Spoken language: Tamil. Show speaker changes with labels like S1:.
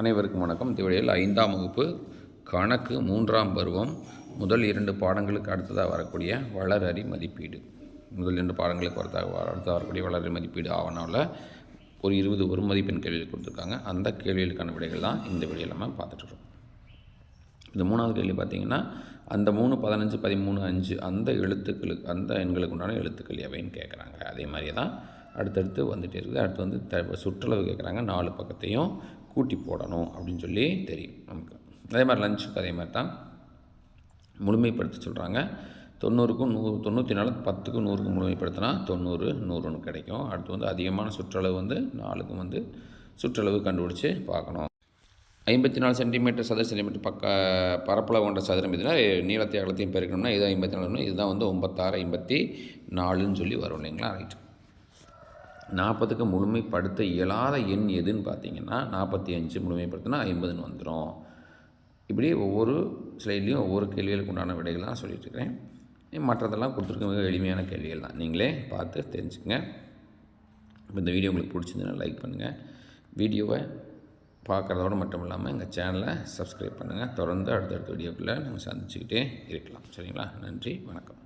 S1: அனைவருக்கும் வணக்கம். திவழியில் ஐந்தாம் வகுப்பு கணக்கு மூன்றாம் பருவம் முதல் இரண்டு பாடங்களுக்கு அடுத்ததாக வரக்கூடிய வளரறி மதிப்பீடு. முதல் இரண்டு பாடங்களுக்கு வரதாக அடுத்ததாக வரக்கூடிய வளரறி மதிப்பீடு ஆவணாவில் ஒரு இருபது ஒரு மதிப்பெண் கேள்வியில் கொடுத்துருக்காங்க. அந்த கேள்விகளுக்கான விடைகள் தான் இந்த வீடியோவில் நம்ம பார்த்துட்ருக்கோம் இந்த மூணாவது கேள்வி பார்த்தீங்கன்னா அந்த மூணு பதினஞ்சு பதிமூணு அஞ்சு அந்த எழுத்துக்களுக்கு அந்த எண்களுக்கு உண்டான எழுத்துக்கள் எவைன்னு கேட்குறாங்க. அதே மாதிரியே தான் அடுத்தடுத்து வந்துகிட்டே இருக்குது. அடுத்து வந்து த சுற்றளவு கேட்குறாங்க. நாலு பக்கத்தையும் கூட்டி போடணும் அப்படின்னு சொல்லி தெரியும் நமக்கு. அதே மாதிரி லஞ்சுக்கு அதே மாதிரி தான் முழுமைப்படுத்த சொல்கிறாங்க தொண்ணூறுக்கும் நூறு தொண்ணூற்றி நாலு பத்துக்கும் நூறுக்கும் முழுமைப்படுத்தினா தொண்ணூறு நூறுன்னு கிடைக்கும். அடுத்து வந்து அதிகமான சுற்றளவு வந்து நாலுக்கும் வந்து சுற்றளவு கண்டுபிடிச்சி பார்க்கணும். ஐம்பத்தி நாலு சென்டிமீட்டர் சதுர சென்டிமீட்டர் பக்க பரப்பளவு கொண்ட சதுரம் இதுனா நீளத்தை அகலத்தையும் பெருக்கணும்னா இது ஐம்பத்தி நாலு இதுதான் வந்து ஒம்பத்தாறு ஐம்பத்தி நாலுன்னு சொல்லி வரும் இல்லைங்களா? ரைட் நாற்பதுக்கு முழுமைப்படுத்த இயலாத எண் எதுன்னு பார்த்தீங்கன்னா நாற்பத்தி அஞ்சு முழுமைப்படுத்தினா ஐம்பதுன்னு வந்துடும் இப்படி ஒவ்வொரு ஸ்லைட்லேயும் ஒவ்வொரு கேள்விகளுக்கு உண்டான விடைகள்லாம் தான் மற்றதெல்லாம் கொடுத்துருக்க மிக எளிமையான கேள்விகள் தான். நீங்களே பார்த்து தெரிஞ்சுக்கங்க. இப்போ இந்த வீடியோ உங்களுக்கு பிடிச்சிருந்துன்னா லைக் பண்ணுங்கள் வீடியோவை பார்க்குறதோடு மட்டும் இல்லாமல் எங்கள் சேனலை சப்ஸ்கிரைப் பண்ணுங்கள் தொடர்ந்து அடுத்தடுத்த வீடியோக்குள்ளே நம்ம சந்திச்சுக்கிட்டே இருக்கலாம். சரிங்களா? நன்றி வணக்கம்.